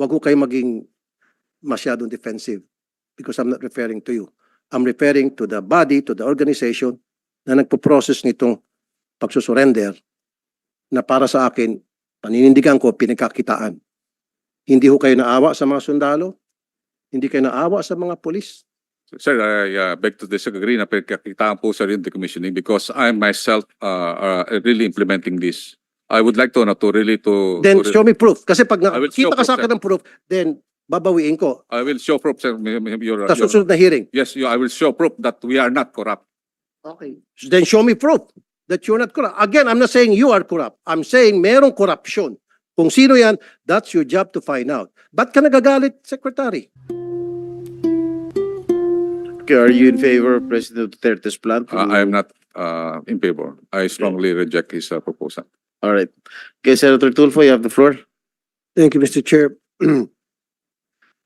wag ko kayo maging masyadong defensive because I'm not referring to you. I'm referring to the body, to the organization na nagpo-process nitong pagsusurrender na para sa akin, paninindigan ko, pinagkakitaan. Hindi ho kayo naawa sa mga sundalo, hindi kayo naawa sa mga polis. Sir, I uh, beg to disagree na pinagkakitaan po sa rin decommissioning because I myself uh, uh, really implementing this. I would like to, na to really to... Then to- show me proof. Kasi pag I will show nakita ka sa proof, akin ng proof, then babawiin ko. I will show proof, sir. Your, Sa your- susunod na hearing. yes, you, I will show proof that we are not corrupt. Okay. Then show me proof that you're not corrupt. Again, I'm not saying you are corrupt. I'm saying merong corruption. Kung sino yan, that's your job to find out. Ba't ka nagagalit, Secretary? Okay, are you in favor of President Duterte's plan? to- Uh, I am not uh, in favor. I strongly reject his uh, proposal. All right. Okay, Senator Tulfo, you have the floor. Thank you, Mr. Chair.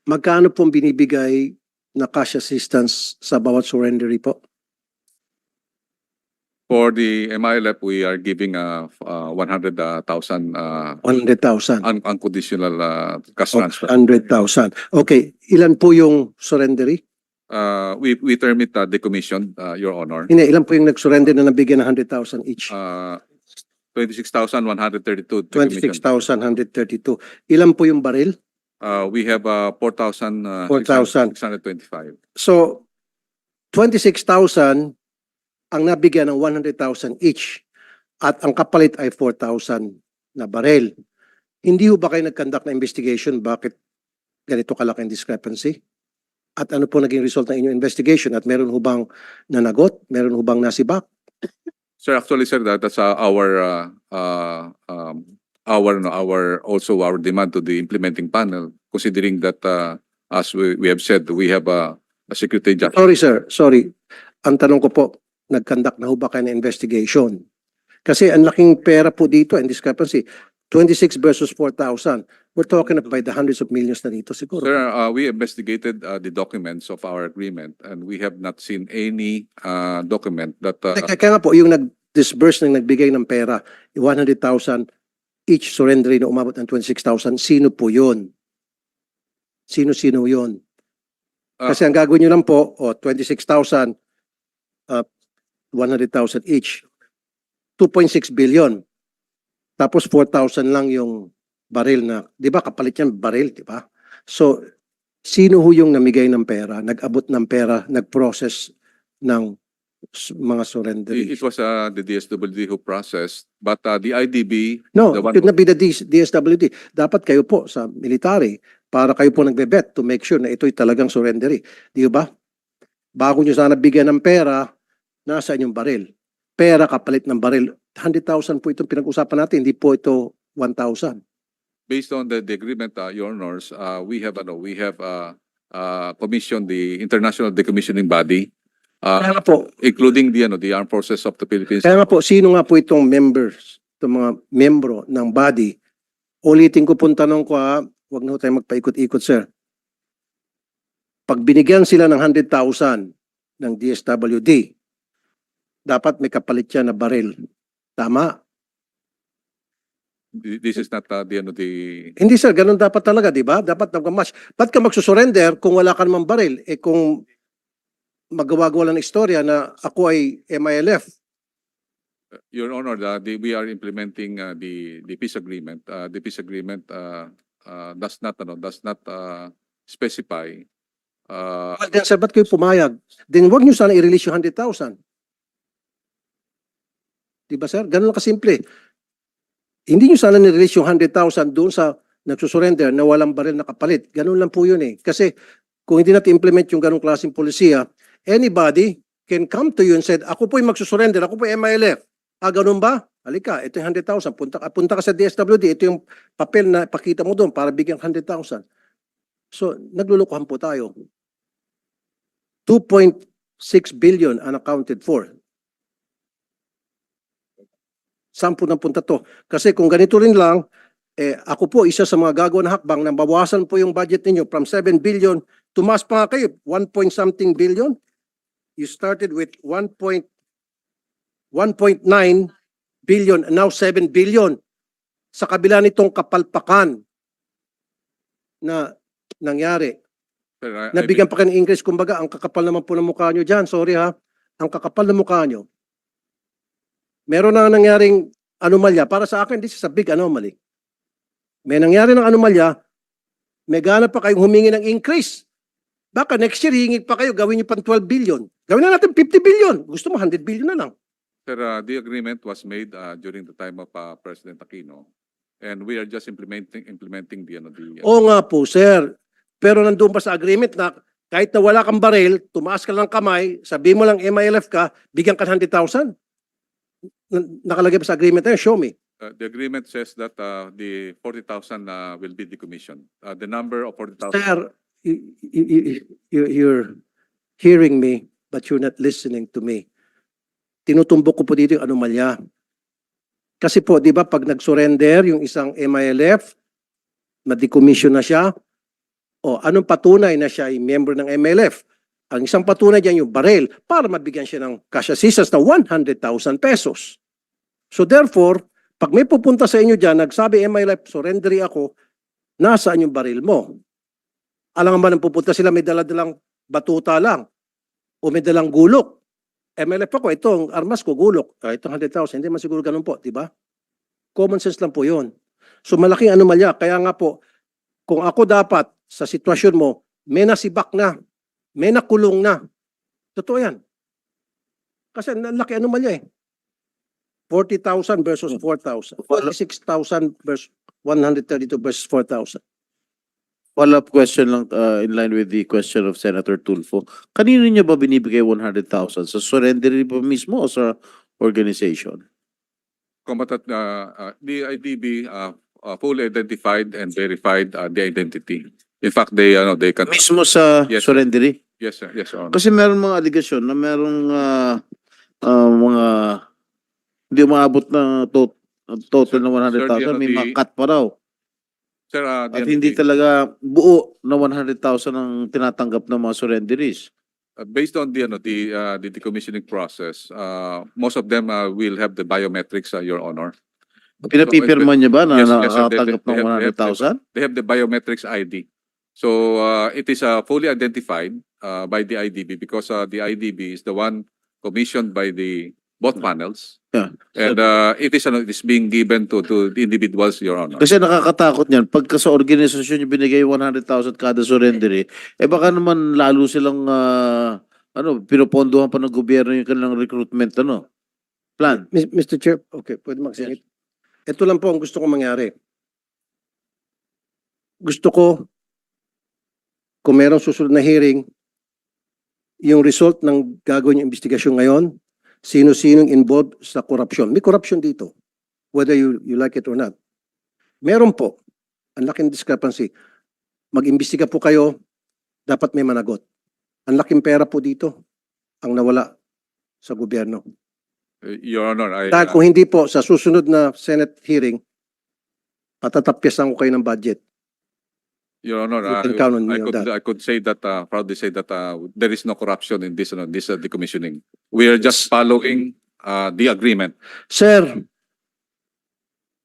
Magkano pong binibigay na cash assistance sa bawat surrendery po? For the MILF, we are giving uh, f- uh, 100,000 uh, 100,000. un- unconditional uh, cash O, transfer. 100,000. Okay, ilan po yung surrendery? Uh, we, we term it uh, decommission, uh, Your Honor. Hindi, ilan po yung nag-surrender na nabigyan ng 100,000 each? Uh, 26,132. decommission. 26,132. Ilan po yung baril? Uh, we have uh, 4,000. uh, 4,000. 625. So, 26,000 ang nabigyan ng 100,000 each at ang kapalit ay 4,000 na baril. Hindi ho ba kayo nag-conduct na investigation bakit ganito kalaking discrepancy? At ano po naging result ng inyong investigation? At meron ho bang nanagot? Meron ho bang nasibak? Sir, actually, sir, that, that's uh, our, uh, uh, um, our, no, our, also our demand to the implementing panel, considering that, uh, as we, we have said, we have a, a security judge. Sorry sir, sorry. Ang tanong ko po, nag-conduct na ho ba kayo ng investigation? Kasi ang laking pera po dito and discrepancy. 26 versus 4,000. We're talking about the hundreds of millions na dito siguro. Sir, uh, we investigated uh, the documents of our agreement and we have not seen any uh, document that uh, Kaya, kaya nga po, yung nag-disburse ng nagbigay ng pera, yung 100,000 each surrender na umabot ng 26,000, sino po yun? Sino-sino yun? Ah. Kasi ang gagawin nyo lang po, o 26,000, uh, 100,000 each, 2.6 billion. Tapos 4,000 lang yung baril na, di ba kapalit yan baril, di ba? So, sino ho yung namigay ng pera, nag-abot ng pera, nag-process ng mga surrender? it it was uh, the DSWD who processed, but uh, the IDB, No, The it one should not be the DS DSWD. Dapat kayo po sa military para kayo po nagbe-bet to make sure na ito'y talagang surrendery. Di ba? Bago nyo sana bigyan ng pera, nasa inyong baril. Pera kapalit ng baril. 100,000 po itong pinag-usapan natin, hindi po ito 1,000. Based on the, the agreement, uh, Your Honors, uh, we have, ano, we have uh, uh, commissioned the International Decommissioning Body, Kaya uh, nga po, including the, ano, the Armed Forces of the Philippines. kaya nga po, sino nga po itong members, itong mga membro ng body? Ulitin ko pong tanong ko ha, huwag na ho tayo magpaikot-ikot, sir. Pag binigyan sila ng 100,000 ng DSWD, dapat may kapalit yan na baril. Tama? This is not uh, the, ano, the, Hindi sir, ganun dapat talaga, di ba? Dapat nagmamatch. Ba't ka magsusurrender kung wala ka namang baril? Eh kung magawa-gawa lang ng istorya na ako ay MILF, Your Honor, the, the, we are implementing uh, the, the peace agreement. Uh, the peace agreement uh, uh, does not, ano, does not uh, specify uh, well, then sir, ba't kayo pumayag? Then wag nyo sana i-release yung 100,000. Di ba sir? Ganun lang kasimple. Hindi nyo sana ni-release yung 100,000 doon sa nagsusurrender na walang baril na kapalit. Ganun lang po yun eh. Kasi kung hindi natin implement yung ganung klaseng polisiya, anybody can come to you and said, ako po yung magsusurrender, ako po yung MILF. Ah, ganun ba? Halika, ito yung 100,000. Punta, ka- punta ka sa DSWD, ito yung papel na pakita mo doon para bigyan 100,000. So, naglulukuhan po tayo. 2.6 billion unaccounted for. Saan po napunta to? Kasi kung ganito rin lang, eh, ako po isa sa mga gagawa ng hakbang na bawasan po yung budget ninyo from 7 billion, tumas pa nga kayo, 1 point something billion. You started with 1 point 1.9 billion and now 7 billion. Sa kabila nitong kapalpakan na nangyari. I- I Nabigyan pa kayo ng increase. Kumbaga, ang kakapal naman po ng mukha nyo dyan. Sorry ha. Ang kakapal ng mukha nyo. Meron na nangyaring anomalya. Para sa akin, this is a big anomaly. May nangyari ng anomalya, may gana pa kayong humingi ng increase. Baka next year, hihingi pa kayo, gawin nyo pang 12 billion. Gawin na natin 50 billion. Gusto mo, 100 billion na lang. Sir, uh, the agreement was made uh, during the time of uh, President Aquino. And we are just implementing implementing the ano the Oo nga po, sir. Pero nandun pa sa agreement na kahit na wala kang baril, tumaas ka lang kamay, sabi mo lang MILF ka, bigyan ka ng 100,000. Na- Nakalagay pa sa agreement na yun, show me. uh, the agreement says that uh, the 40,000 uh, will be decommissioned. Uh, the number of 40,000 Sir, you, you, you, you're hearing me, but you're not listening to me. Tinutumbok ko po dito yung anomalya. Kasi po, di ba, pag nag-surrender yung isang MILF, na-decommission na siya, o anong patunay na siya ay member ng MLF? Ang isang patunay dyan yung barel para mabigyan siya ng cash assistance na 100,000 pesos. So therefore, pag may pupunta sa inyo dyan, nagsabi MLF, surrendery ako, nasaan yung baril mo? Alam ba nang pupunta sila may dala-dalang batuta lang o may dalang gulok. MLF ako, ito ang armas ko, gulok. Ah, itong 100,000, hindi man siguro ganun po, di ba? Common sense lang po yun. So malaking anomalya. Kaya nga po, kung ako dapat sa sitwasyon mo, may nasibak na, may nakulong na. Totoo yan. Kasi laki anomalya eh. 40,000 versus 4,000. 46,000 versus 132 versus 4,000. Follow-up question lang uh, in line with the question of Senator Tulfo. Kanino niya ba binibigay 100,000? Sa surrender ba mismo o sa organization? combatant uh, uh, the IDB uh, uh, fully identified and verified uh, the identity. In fact, they ano they can Mismo sa Yes, sir. surrendery? yes sir, yes Your Honor. Kasi meron mga aligasyon na merong ah, ah, mga hindi umaabot na to, total na 100,000. Sir, the- May the- mga cut pa raw. Sir, uh, the- At hindi talaga buo na 100,000 ang tinatanggap ng mga surrenderies. uh, based on the ano the uh, the decommissioning process, uh, most of them uh, will have the biometrics, uh, Your Honor. Pinapipirma niya ba na Yes, yes, sir. They- nakatanggap they ng have- they have- 100,000? They have the biometrics ID. So uh, it is uh, fully identified uh, by the IDB because uh, the IDB is the one commissioned by the both panels. Yeah. And uh, it is ano, it is being given to to the individuals, Your Honor. Kasi nakakatakot niyan. Pagka sa organisasyon yung binigay 100,000 kada surrendery, eh baka naman lalo silang ah, ano, pinupondohan pa ng gobyerno yung kanilang recruitment ano, plan. Mis- Mr. Chair, okay, pwede magsingit. Ito lang po ang gusto ko mangyari. Gusto ko, kung merong susunod na hearing, yung result ng gagawin yung investigasyon ngayon, sino-sinong involved sa corruption. May corruption dito, whether you, you like it or not. Meron po, ang laking discrepancy. Mag-imbestiga po kayo, dapat may managot. Ang laking pera po dito, ang nawala sa gobyerno. Uh, Your Honor, I Dahil kung hindi po, sa susunod na Senate hearing, patatapyasan ko kayo ng budget. Your Honor, You I, can count on me I on could that. I could say that uh, proudly say that uh, there is no corruption in this ano, this uh, decommissioning. We are just following uh, the agreement. Sir,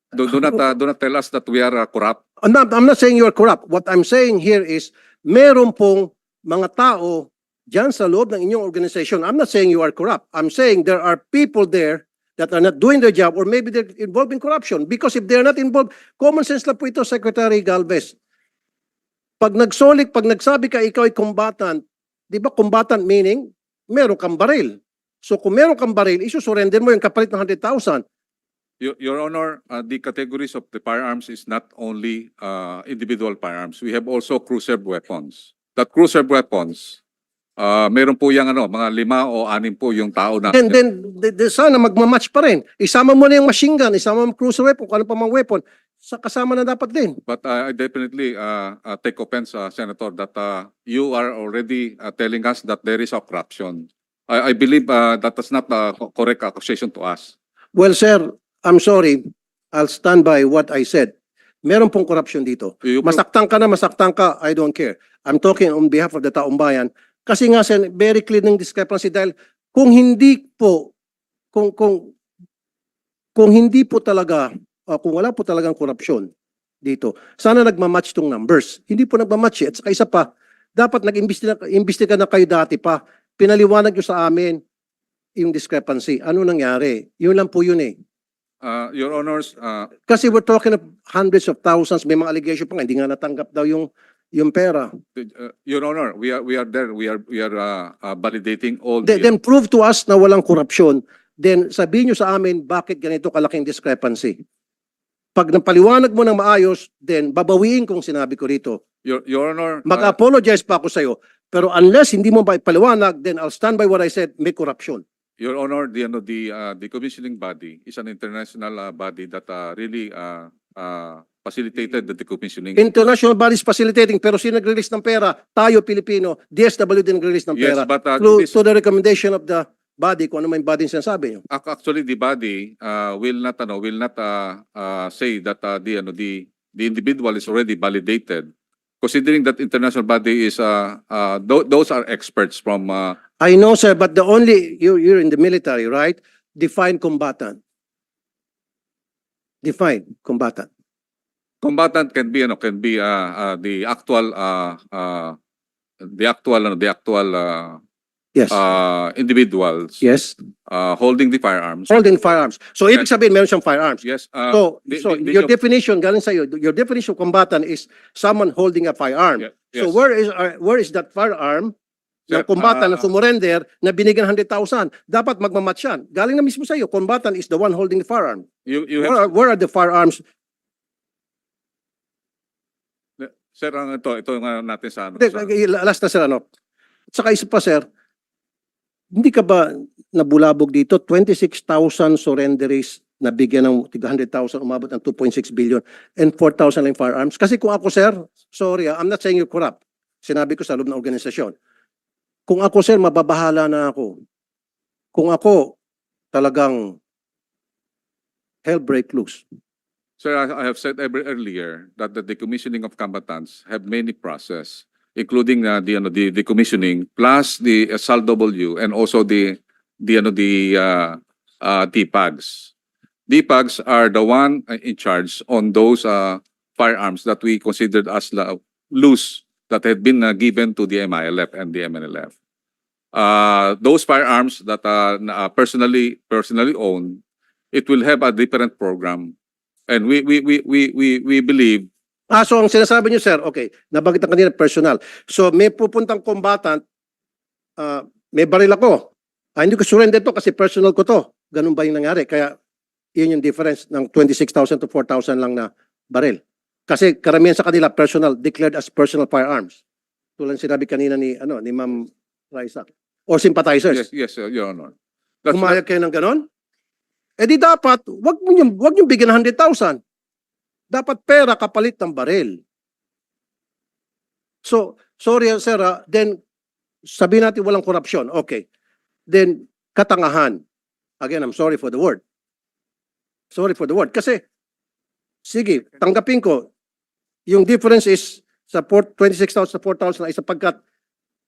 Do, do not uh, do not tell us that we are uh, corrupt. I'm not, I'm not saying you're corrupt. What I'm saying here is, meron pong mga tao dyan sa loob ng inyong organization. I'm not saying you are corrupt. I'm saying there are people there that are not doing their job or maybe they're involved in corruption. Because if they're not involved, common sense lang po ito, Secretary Galvez. Pag nagsolik, pag nagsabi ka ikaw ay combatant, di ba combatant meaning, meron kang baril. So kung meron kang baril, isusurrender mo yung kapalit ng 100,000. Your, Your Honor, uh, the categories of the firearms is not only uh, individual firearms. We have also cruiser weapons. That cruiser weapons, uh, meron po yung ano, mga lima o anim po yung tao na Then, then, de, de, sana magmamatch pa rin. Isama mo na yung machine gun, isama mo cruiser weapon, kung ano pa mga weapon. Sa kasama na dapat din. But uh, I definitely uh, uh, take offense, uh, Senator, that uh, you are already uh, telling us that there is a corruption. I, I believe uh, that is not a co- correct accusation to us. Well, sir, I'm sorry. I'll stand by what I said. Meron pong corruption dito. Masaktan ka na, masaktan ka, I don't care. I'm talking on behalf of the taong bayan. Kasi nga, sir, very clear ng discrepancy dahil kung hindi po, kung, kung, kung hindi po talaga, uh, kung wala po talagang korupsyon, dito. Sana nagmamatch tong numbers. Hindi po nagmamatch eh. At saka isa pa, dapat nag-imbestiga imbestiga na kayo dati pa. Pinaliwanag nyo sa amin yung discrepancy. Ano nangyari? Yun lang po yun eh. Uh, Your Honors, uh, Kasi we're talking of hundreds of thousands. May mga allegation pa nga, hindi nga natanggap daw yung yung pera. uh, Your Honor, we are, we are there. We are, we are uh, uh, validating all Then, the, then prove to us na walang korupsyon. Then sabihin nyo sa amin bakit ganito kalaking discrepancy. Pag napaliwanag mo ng maayos, then babawiin kung sinabi ko rito. Your, Your Honor. uh, Mag-apologize pa ako sa'yo. Pero unless hindi mo ba ipaliwanag, then I'll stand by what I said, may corruption. Your Honor, the ano the uh, the commissioning body is an international uh, body that uh, really uh, uh, facilitated the decommissioning. International bodies facilitating, pero sino nag-release ng pera? Tayo, Pilipino. DSW din nag-release ng yes, pera. but uh, Through, this, to the recommendation of the body, kung ano may body yung sinasabi nyo. ac- actually the body uh, will not ano will not uh, uh, say that uh, the ano the the individual is already validated. Considering that international body is uh, uh, tho- those are experts from uh, I know, sir, but the only, you, you're in the military, right? Define combatant. Define combatant. Combatant can be ano can be uh, uh, the actual uh, uh, the actual ano the actual uh, Yes. uh, individuals Yes. uh, holding the firearms. Holding firearms. So, ibig sabihin, meron siyang firearms. Yes. Uh, So, the- so the- the- your definition, galing sa'yo, your definition of combatant is someone holding a firearm. yeah, So, yes. where is, uh, where is that firearm ng Sir, combatant na uh, sumurrender na binigyan 100,000? Dapat magmamatch yan. Galing na mismo sa'yo, combatant is the one holding the firearm. You, you Where have, are, where are the firearms? Sir, ang ito, ito nga natin sa ano. Hindi, sa- last na sir, ano. Saka isa pa, sir, hindi ka ba nabulabog dito? 26,000 surrenderies na bigyan ng tiga 100,000, umabot ng 2.6 billion and 4,000 lang firearms. Kasi kung ako, sir, sorry, ah, I'm not saying you're corrupt. Sinabi ko sa loob ng organisasyon. Kung ako, sir, mababahala na ako. Kung ako, talagang hell break loose. Sir, I have said ever earlier that the decommissioning of combatants have many process, including uh, the, ano, the decommissioning plus the SLW and also the, the, ano, the, uh, uh, DPAGs. DPAGs are the one uh, in charge on those, uh, firearms that we considered as loose that had been uh, given to the MILF and the MNLF. Uh, those firearms that are uh, personally, personally owned, it will have a different program And we, we, we, we, we, we believe, Ah, so ang sinasabi niyo, sir, okay, nabanggit ang kanina personal. So may pupuntang combatant, ah, may baril ako. Ah, hindi ko surrender to kasi personal ko to. Ganun ba yung nangyari? Kaya yun yung difference ng 26,000 to 4,000 lang na baril. Kasi karamihan sa kanila personal, declared as personal firearms. Tulad ng sinabi kanina ni, ano, ni Ma'am Raisa. Or sympathizers. yes, yes, uh, Your Honor. That's Pumayag kayo ng ganon? Eh di dapat, wag mo yung, wag yung bigyan ng 100,000. Dapat pera kapalit ng baril. So, sorry sir, ah, then sabi natin walang korupsyon. Okay. Then, katangahan. Again, I'm sorry for the word. Sorry for the word. Kasi, sige, tanggapin ko, yung difference is sa 4 26,000 sa 4,000 ay sapagkat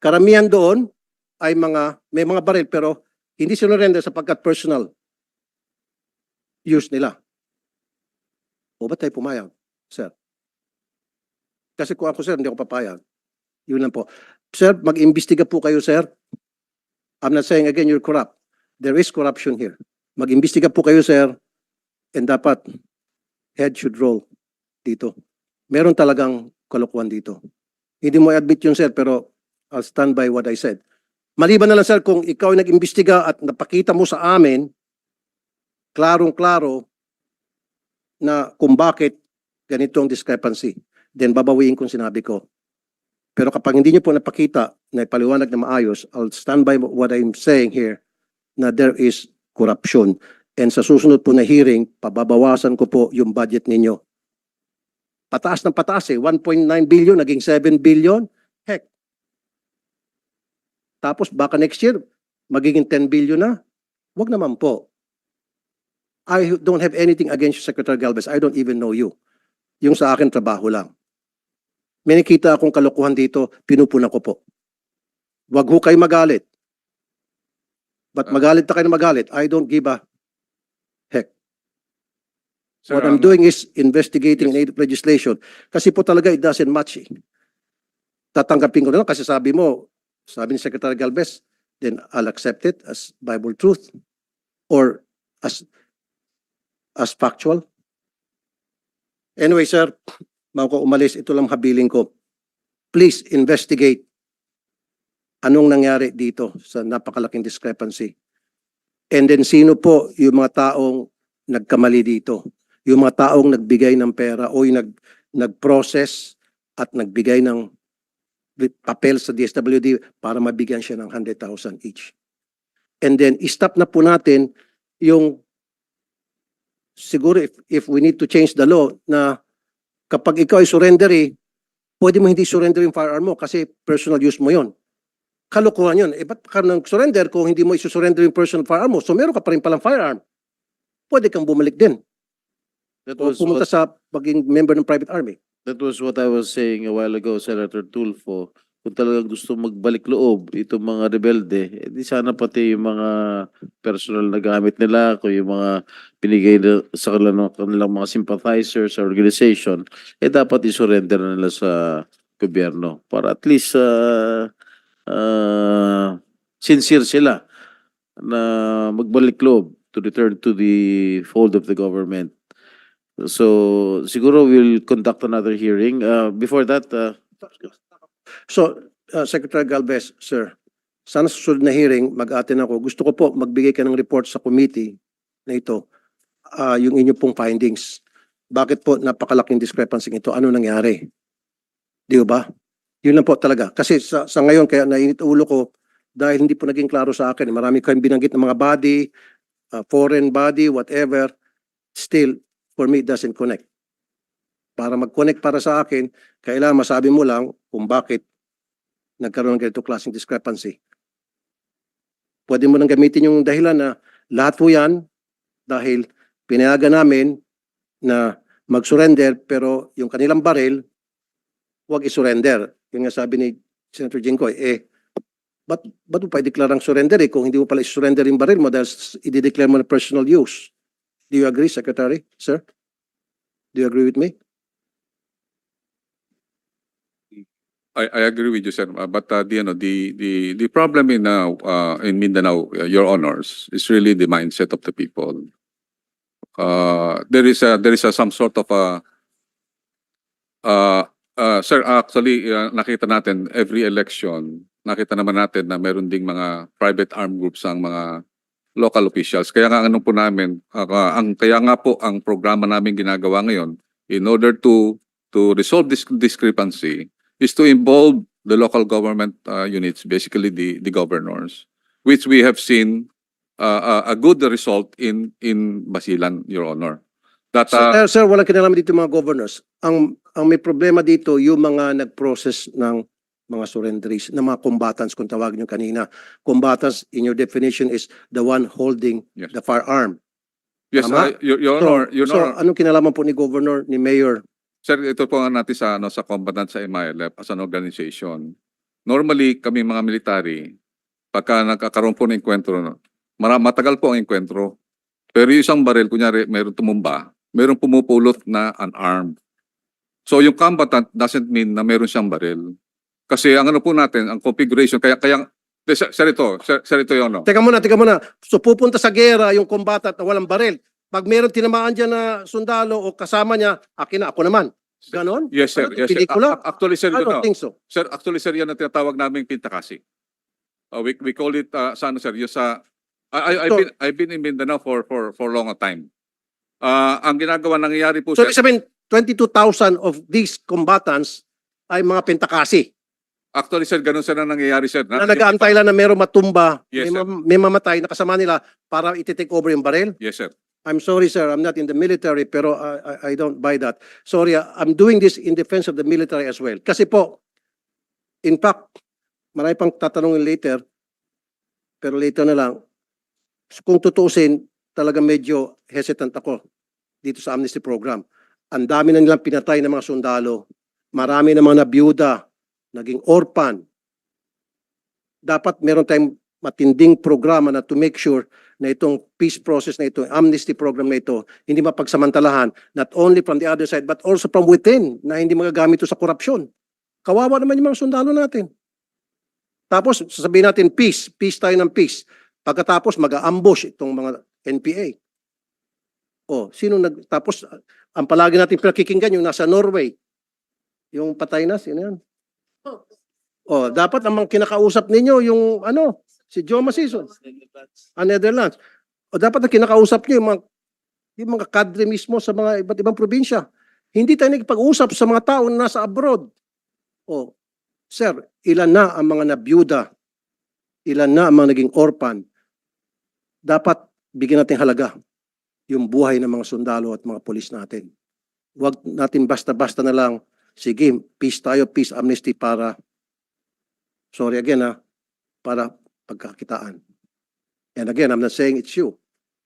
karamihan doon ay mga, may mga baril pero hindi sinurrender sapagkat personal use nila. O ba't tayo pumayag, sir? Kasi kung ako, sir, hindi ako papayag. Yun lang po. Sir, mag-imbestiga po kayo, sir. I'm not saying again you're corrupt. There is corruption here. Mag-imbestiga po kayo, sir. And dapat, head should roll dito. Meron talagang kalokohan dito. Hindi mo admit yun, sir, pero I'll stand by what I said. Maliban na lang, sir, kung ikaw ay nag-imbestiga at napakita mo sa amin klarong-klaro na kung bakit ganito ang discrepancy. Then babawiin kung sinabi ko. Pero kapag hindi niyo po napakita na ipaliwanag na maayos, I'll stand by what I'm saying here na there is corruption. And sa susunod po na hearing, pababawasan ko po yung budget ninyo. Pataas ng pataas eh. 1.9 billion, naging 7 billion. Heck. Tapos baka next year, magiging 10 billion na. Wag naman po. I don't have anything against you, Secretary Galvez. I don't even know you. Yung sa akin, trabaho lang. May nakita akong kalokohan dito, pinupunan ko po. Wag ho kayo magalit. But Ah. magalit na kayo na magalit, I don't give a heck. Sir, What I'm ang- doing is investigating in aid of legislation. Kasi po talaga it doesn't match eh. Tatanggapin ko na lang kasi sabi mo, sabi ni Secretary Galvez, then I'll accept it as Bible truth or as as factual. Anyway, sir, bago umalis, ito lang habiling ko. Please investigate anong nangyari dito sa napakalaking discrepancy. And then sino po yung mga taong nagkamali dito? Yung mga taong nagbigay ng pera o yung nag, nag-process at nagbigay ng papel sa DSWD para mabigyan siya ng 100,000 each. And then, stop na po natin yung siguro if, if we need to change the law na kapag ikaw ay surrendery, pwede mo hindi surrender yung firearm mo kasi personal use mo yon. Kalokohan yun. Eh, ba't ka nang surrender kung hindi mo isusurrender yung personal firearm mo? So, meron ka pa rin palang firearm. Pwede kang bumalik din. That O was pumunta what, sa pagiging member ng private army. that was what I was saying a while ago, Senator Tulfo. Kung talagang gusto magbalik loob itong mga rebelde, eh, di sana pati yung mga personal na gamit nila, kung yung mga binigay na, sa kanilang, kanilang mga sympathizers sa organization, eh dapat isurrender na nila sa gobyerno para at least uh, uh, sincere sila na magbalik loob to return to the fold of the government. So siguro we'll conduct another hearing. Uh, before that, uh, So, uh, Secretary Galvez, sir, sana sa susunod na hearing, mag-atin ako. Gusto ko po magbigay ka ng report sa committee na ito, ah, yung inyo pong findings. Bakit po napakalaking discrepancy ito? Ano nangyari? Di ba? Yun lang po talaga. Kasi sa, sa ngayon, kaya nainit ulo ko, dahil hindi po naging klaro sa akin. Marami kayong binanggit ng mga body, uh, foreign body, whatever. Still, for me, doesn't connect. Para mag-connect para sa akin, kailangan masabi mo lang kung bakit nagkaroon ng ganito klaseng discrepancy. Pwede mo nang gamitin yung dahilan na lahat po yan dahil pinayagan namin na mag-surrender pero yung kanilang baril, huwag isurrender. Yung nga sabi ni Senator Jinggoy, eh, ba't, ba't mo pa i-declare ang surrender eh kung hindi mo pala i-surrender yung baril mo dahil i-declare mo na personal use? Do you agree, Secretary? Sir? Do you agree with me? I, I agree with you, sir. Uh, But uh, the, you know, the, the, the problem in, uh, uh, in Mindanao, uh, your honors, is really the mindset of the people. Uh, there is a, there is a, some sort of a, uh, uh, sir, actually, uh, nakita natin every election, nakita naman natin na meron ding mga private armed groups ang mga local officials. Kaya nga ano po namin, uh, ang kaya nga po ang programa namin ginagawa ngayon in order to to resolve this discrepancy is to involve the local government uh, units, basically the, the governors, which we have seen uh, a, a good result in in Basilan, Your Honor. That uh, Sir, sir, walang kinalaman dito mga governors. Ang ang may problema dito yung mga nag-process ng mga surrenderies, ng mga combatants kung tawagin nyo kanina. Combatants, in your definition, is the one holding Yes. the firearm. yes, tama? uh, Your, Your So, Honor, Your so Honor, anong kinalaman po ni Governor, ni Mayor? Sir, ito po nga natin sa ano sa combatant sa MILF as an organization. Normally, kami mga military, pagka nagkakaroon po ng enkwentro, no, matagal po ang enkwentro. Pero yung isang baril, kunyari, mayroong tumumba, mayroong pumupulot na unarmed. So yung combatant doesn't mean na mayroon siyang baril. Kasi ang ano po natin, ang configuration, kaya, kaya, sir, sir ito, sir, sir ito yung ano. Teka muna, teka muna. So pupunta sa gera yung combatant na walang baril. Pag meron tinamaan dyan na sundalo o kasama niya, akin na, ako naman. Ganon? Yes, sir. Ano Yes, sir. A- Actually, sir, I don't na. think so. Sir, actually sir, yan ang tinatawag naming pintakasi. Uh, we, we call it, uh, sa ano sir, yung sa, I, I, I've So- been, I've been in Mindanao for, for, for long a time. Uh, ang ginagawa, nangyayari po So, sir, sabihin, 22,000 of these combatants ay mga pentakasi actually sir, ganun sir ang nangyayari sir. na nag-aantay lang na meron matumba, Yes, may, mam- may mamatay na kasama nila para iti-take over yung baril. Yes sir. I'm sorry, sir. I'm not in the military, pero I, I, I don't buy that. Sorry, ah, I'm doing this in defense of the military as well. Kasi po, in fact, marami pang tatanungin later, pero later na lang, kung tutusin, talaga medyo hesitant ako dito sa amnesty program. Ang dami na nilang pinatay ng mga sundalo. Marami na mga nabiyuda, naging orphan. Dapat meron tayong matinding programa na to make sure na itong peace process na ito, amnesty program na ito, hindi mapagsamantalahan not only from the other side but also from within na hindi magagamit ito sa korupsyon. Kawawa naman yung mga sundalo natin. Tapos sasabihin natin peace, peace tayo ng peace. Pagkatapos mag-ambush itong mga NPA. Oh, sino nag tapos ang palagi natin pinakikinggan yung nasa Norway. Yung patay na sino yan? Oh, dapat ang kinakausap ninyo yung ano, si Joe Masison, ang Netherlands. O dapat ang kinakausap niyo yung mga yung mga kadre mismo sa mga iba't ibang probinsya. Hindi tayo nagpag-usap sa mga tao na nasa abroad. Oh, sir, ilan na ang mga nabiyuda? Ilan na ang mga naging orphan? Dapat bigyan natin halaga yung buhay ng mga sundalo at mga polis natin. Huwag natin basta-basta na lang, sige, peace tayo, peace amnesty para, sorry again ha, para pagkakitaan. And again, I'm not saying it's you.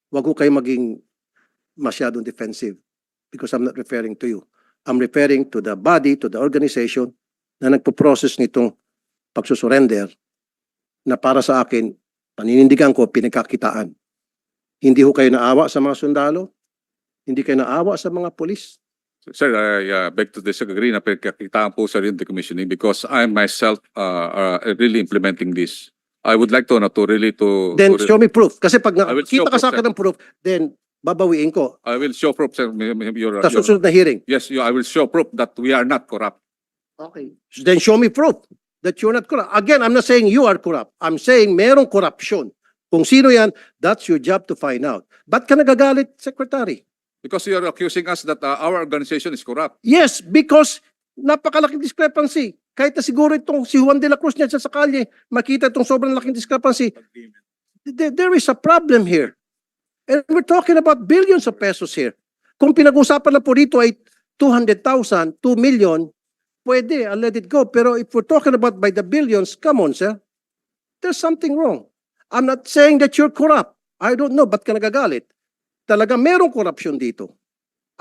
Huwag ko kayo maging masyadong defensive because I'm not referring to you. I'm referring to the body, to the organization na nagpo-process nitong pagsusurrender na para sa akin, paninindigan ko, pinagkakitaan. Hindi ho kayo naawa sa mga sundalo, hindi kayo naawa sa mga polis. Sir, I uh, beg to disagree na pagkakitaan po sa rin decommissioning because I myself uh, uh, really implementing this. I would like to, na to really to... Then to- show me proof. Kasi pag I will show nakita ka sa proof, akin ng proof, then babawiin ko I will show proof, sir, your, sa your- susunod na hearing. yes, you, I will show proof that we are not corrupt. Okay. Then show me proof that you're not corrupt. Again, I'm not saying you are corrupt. I'm saying merong corruption. Kung sino yan, that's your job to find out. Ba't ka nagagalit, Secretary? Because you are accusing us that uh, our organization is corrupt. Yes, because napakalaking discrepancy. Kahit na siguro itong si Juan de la Cruz niya sa kalye, makita itong sobrang laking discrepancy. There, is a problem here. And we're talking about billions of pesos here. Kung pinag-usapan na po dito ay 200,000, 2 million, pwede, I'll let it go. Pero if we're talking about by the billions, come on, sir. There's something wrong. I'm not saying that you're corrupt. I don't know, ba't ka nagagalit? Talaga merong corruption dito.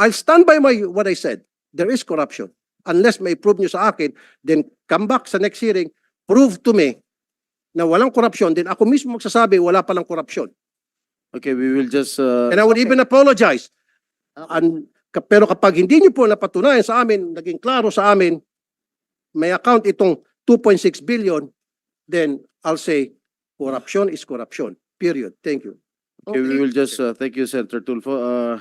I'll stand by my what I said. There is corruption. Unless may prove nyo sa akin, then come back sa next hearing, prove to me na walang corruption, then ako mismo magsasabi wala palang corruption. Okay, we will just, uh, And I would even apologize. An- ka- pero kapag hindi nyo po napatunayan sa amin, naging klaro sa amin, may account itong 2.6 billion, then I'll say corruption is corruption. Period. Thank you. okay, we will just, uh, thank you, Senator Tulfo. Uh,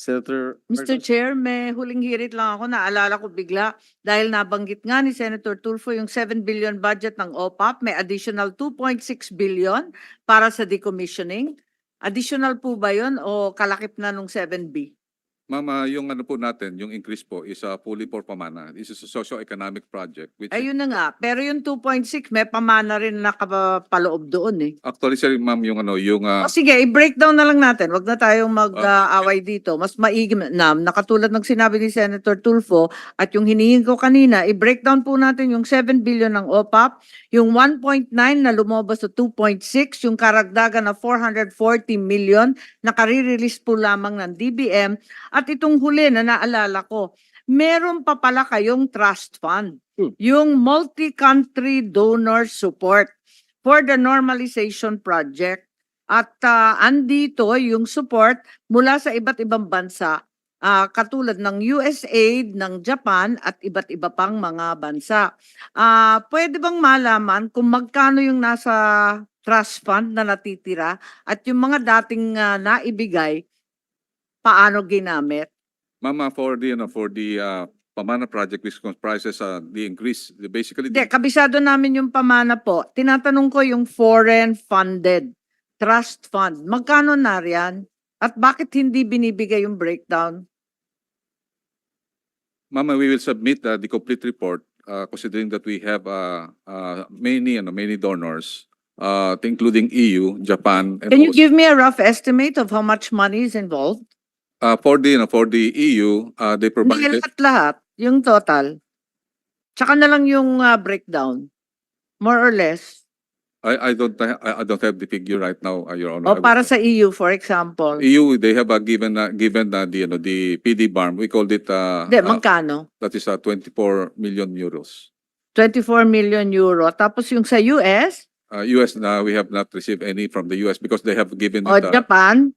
Senator. Mr. Chair, may huling hirit lang ako, naalala ko bigla dahil nabanggit nga ni Senator Tulfo yung 7 billion budget ng OPAP, may additional 2.6 billion para sa decommissioning. Additional po ba yun o kalakip na nung 7B? Mama, yung ano po natin, yung increase po is uh, fully for pamana. This is a socio-economic project which Ayun na nga, pero yung 2.6 may pamana rin nakapaloob doon eh. actually sir, ma'am, yung ano, yung uh, O sige, i-breakdown na lang natin. Wag na tayong mag-away dito. Mas maigim na, nakatulad ng sinabi ni Senator Tulfo at yung hinihingi ko kanina, i-breakdown po natin yung 7 billion ng OPAP, yung 1.9 na lumabas sa 2.6, yung karagdagan na 440 million na karirelease po lamang ng DBM, at itong huli na naalala ko, meron pa pala kayong trust fund, Hmm. yung multi-country donor support for the normalization project. At ah, andito yung support mula sa iba't ibang bansa, ah, katulad ng USAID, ng Japan at iba't iba pang mga bansa. Ah, pwede bang malaman kung magkano yung nasa trust fund na natitira at yung mga dating ah, naibigay, paano ginamit? Mama, for the, ano, for the uh, Pamana project which comprises uh, the increase, the basically, Hindi, the, kabisado namin yung pamana po. Tinatanong ko yung foreign funded trust fund. Magkano na riyan? At bakit hindi binibigay yung breakdown? Mama, we will submit uh, the complete report uh, considering that we have uh, uh, many, ano, many donors, uh, including EU, Japan, and Can you give me a rough estimate of how much money is involved? Uh, for the, ano, for the EU, uh, they Hindi provided, lahat-lahat, yung total. Tsaka na lang yung ah, breakdown. More or less. I, I don't, ha- I, I don't have the figure right now, uh, Your Honor. I O will- para sa EU, for example. EU, they have uh, given, uh, given uh, the, ano, the PD BARM, we called it, uh, Hindi, uh, magkano? that is uh, 24 million euros. 24 million euro. Tapos yung sa US, Uh, US na we have not received any from the US because they have given O it, uh, Japan,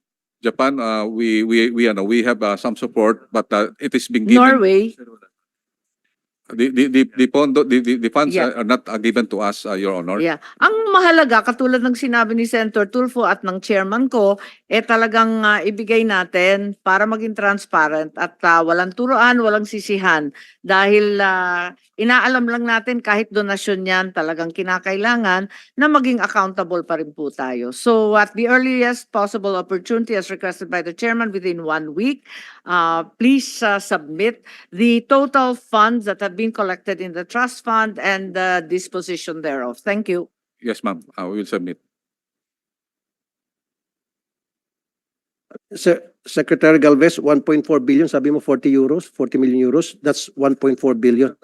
Japan uh, we we we ano we have uh, some support but uh, it is being given Norway. the the the, the pondo the, the, the funds Yeah. are not uh, given to us uh, your honor. Yeah. Ang mahalaga, katulad ng sinabi ni Senator Tulfo at ng chairman ko, eh talagang ah, ibigay natin para maging transparent at ah, walang turuan, walang sisihan. Dahil ah, inaalam lang natin kahit donasyon yan, talagang kinakailangan na maging accountable pa rin po tayo. So at the earliest possible opportunity as requested by the chairman within one week, uh, please uh, submit the total funds that have been collected in the trust fund and the disposition thereof. Thank you. Yes ma'am, uh, we will submit. Se- Secretary Galvez, 1.4 billion, sabi mo 40 euros, 40 million euros, that's 1.4 billion.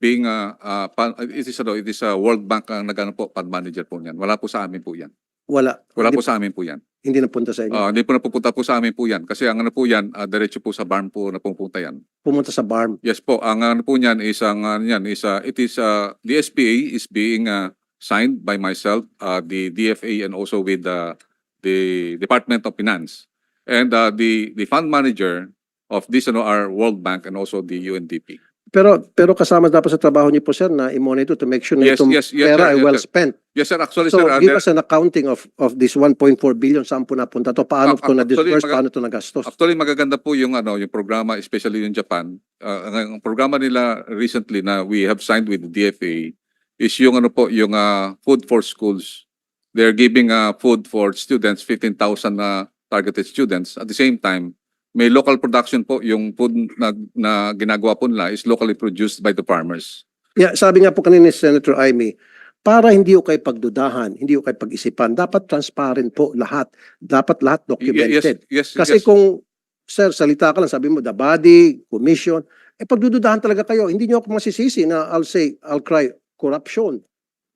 Being uh, uh, pan- it is ano, it is a World Bank ang nagano po fund manager po niyan. Wala po sa amin po 'yan. Wala. Wala hindi, po sa amin po 'yan. hindi napunta sa inyo. Ah, hindi po napupunta po sa amin po 'yan kasi ang ano po 'yan, uh, diretso po sa barn po na pupunta 'yan. Pumunta sa BARM. Yes po, ang ano po niyan is ang ano niyan is uh, it is uh, the SPA is being uh, signed by myself, uh, the DFA and also with the the Department of Finance. And uh, the the fund manager of this ano are World Bank and also the UNDP. Pero pero kasama dapat sa trabaho niyo po sir na i-monitor to make sure na Yes, itong yes, yes, pera sir, ay yes, well sir. spent. Yes sir, actually So sir, uh, give us an accounting of of this 1.4 billion saan po napunta to? Paano Ah, to na-disperse? Paano to nagastos? Actually, magaganda po yung ano, yung programa, especially yung Japan. Uh, ang, programa nila recently na we have signed with the DFA is yung ano po, yung uh, food for schools. They're giving uh, food for students, 15,000 na targeted students. At the same time, may local production po, yung food na, na ginagawa po nila is locally produced by the farmers. Yeah, sabi nga po kanina ni Senator Amy, para hindi ko kayo pagdudahan, hindi ko kayo pag-isipan, dapat transparent po lahat. Dapat lahat documented. Yes, yes, Kasi yes. kung, sir, salita ka lang, sabi mo, the body, commission, eh pagdududahan talaga kayo, hindi nyo ako masisisi na I'll say, I'll cry corruption.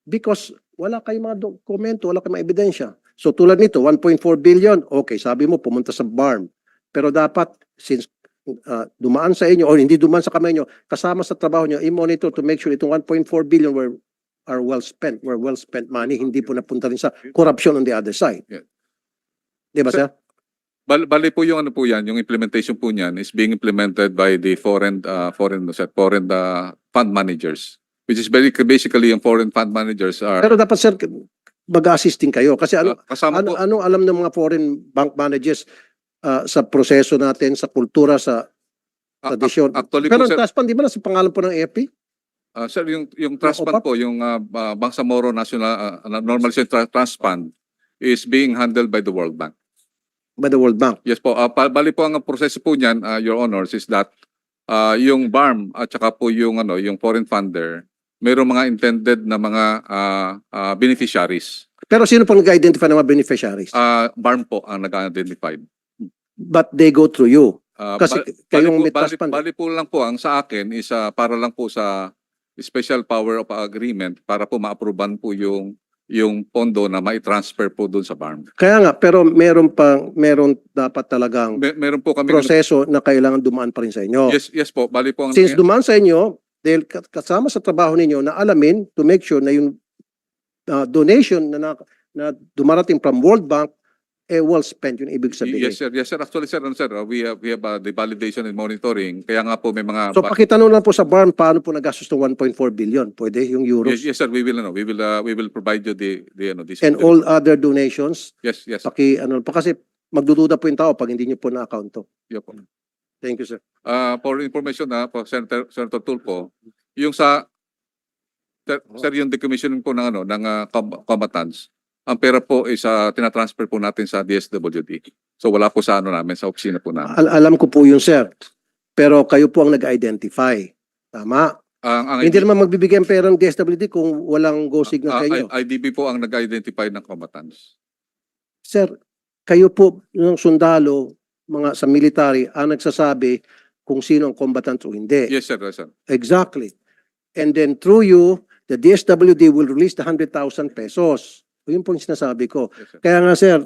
Because wala kayong mga dokumento, wala kayong mga ebidensya. So tulad nito, 1.4 billion, okay, sabi mo, pumunta sa BARM. Pero dapat, since uh, dumaan sa inyo, o hindi dumaan sa kamay nyo, kasama sa trabaho nyo, i-monitor to make sure itong 1.4 billion were are well spent, were well spent money, hindi po napunta rin sa corruption on the other side. Yeah. Di ba, sir? Bal bali po yung ano po yan, yung implementation po niyan is being implemented by the foreign uh, foreign sir, foreign uh, fund managers which is very basically yung foreign fund managers are Pero dapat sir, mag-assisting kayo. Kasi ano, uh, ano, po anong alam ng mga foreign bank managers ah, sa proseso natin, sa kultura, sa a- a- tradisyon. actually Pero po trust fund, di ba nasa pangalan po ng AFP? uh, sir yung yung trust fund po yung uh, uh, Bangsamoro National uh, Normalization Tra- Trust Fund is being handled by the World Bank. By the World Bank. Yes po, uh, bali po ang proseso po niyan, uh, your honors is that uh, yung BARM at saka po yung ano, yung foreign funder, mayroong mga intended na mga uh, uh, beneficiaries. Pero sino pang nag-identify ng mga beneficiaries? Uh, BARM po ang nag-identified. But they go through you. Uh, Kasi ba- kayong bali bali, bali po lang po ang sa akin is uh, para lang po sa special power of agreement para po ma-approvean po yung yung pondo na mai-transfer po doon sa BARM. Kaya nga, pero meron pang, meron dapat talagang Mer- meron po kami proseso na kailangan dumaan pa rin sa inyo. Yes, yes po. Bali po ang Since dumaan sa inyo, dahil ka- kasama sa trabaho ninyo na alamin to make sure na yung uh, donation na, na, na dumarating from World Bank, eh well spent yung ibig sabihin. Yes sir, yes sir. Actually sir, ano, sir, uh, we have we have uh, the validation and monitoring. Kaya nga po may mga So pakitanong lang po sa BARM paano po nagastos ng 1.4 billion. Pwede yung euros. yes, yes sir, we will ano, we will uh, we will provide you the the ano this And all other donations, Yes, yes. paki ano pa kasi magdududa po yung tao pag hindi niyo po na-account to. Yeah po. Thank you, sir. Uh, for information na po Senator Senator Tulfo, yung sa sir, sir yung decommissioning po ng ano ng uh, com- combatants, ang pera po is uh, tinatransfer po natin sa DSWD. So wala po sa ano namin sa opisina po namin. Al- alam ko po yun, sir. Pero kayo po ang nag-identify. Tama. Ang ang Hindi naman magbibigay ang pera ng DSWD kung walang go signal inyo. I- IDB po ang nag-identify ng combatants. Sir, kayo po ng sundalo, mga sa military, ang nagsasabi kung sino ang combatant o hindi. Yes sir, yes sir. Exactly. And then through you, the DSWD will release the 100,000 pesos. O yun po yung sinasabi ko. Yes sir. Kaya nga sir,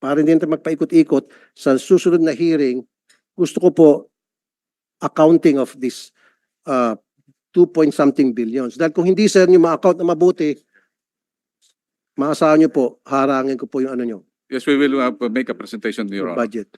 para hindi natin magpaikot-ikot, sa susunod na hearing, gusto ko po accounting of this uh, 2 point something billions. Dahil kung hindi sir nyo ma-account na mabuti, maasahan nyo po, harangin ko po yung ano nyo, Yes, we will uh, make a presentation, Your yung Honor. budget.